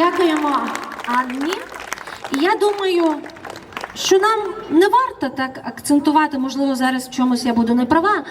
Дякуємо Анні. І я думаю, що нам не варто так акцентувати, можливо, зараз в чомусь я буду не права.